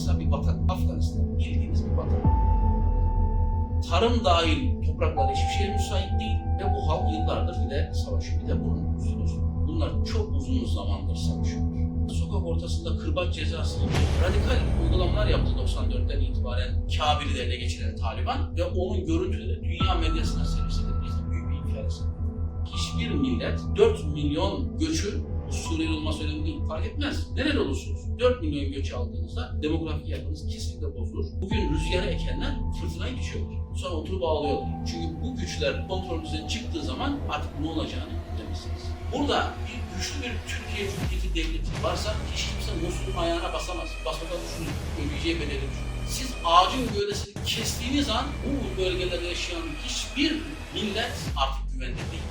Afganistan bir batak. Afganistan bildiğiniz bir batak. Tarım dahil topraklar hiçbir şeye müsait değil ve bu halk yıllardır bir de savaşıyor. Bir de bunun üstüne Bunlar çok uzun zamandır savaşıyor. Sokak ortasında kırbaç cezası gibi radikal uygulamalar yaptı 94'ten itibaren Kabil'i ele geçiren Taliban ve onun görüntüleri dünya medyasına servis edildi. Büyük bir infial Hiçbir millet 4 milyon göçü Suriyeli olması önemli değil, fark etmez. Nerede olursunuz? 4 milyon göç aldığınızda demografik yapınız kesinlikle bozulur. Bugün rüzgarı ekenler fırtınayı düşüyorlar. Sonra oturup ağlıyorlar. Çünkü bu güçler kontrolünüzden çıktığı zaman artık ne olacağını bilemezsiniz. Burada bir güçlü bir Türkiye Cumhuriyeti devleti varsa hiç kimse Musul'un ayağına basamaz. Basmadan düşünün. Ödeyeceği bedeli düşünün. Siz ağacın gövdesini kestiğiniz an bu bölgelerde yaşayan hiçbir millet artık güvende değil.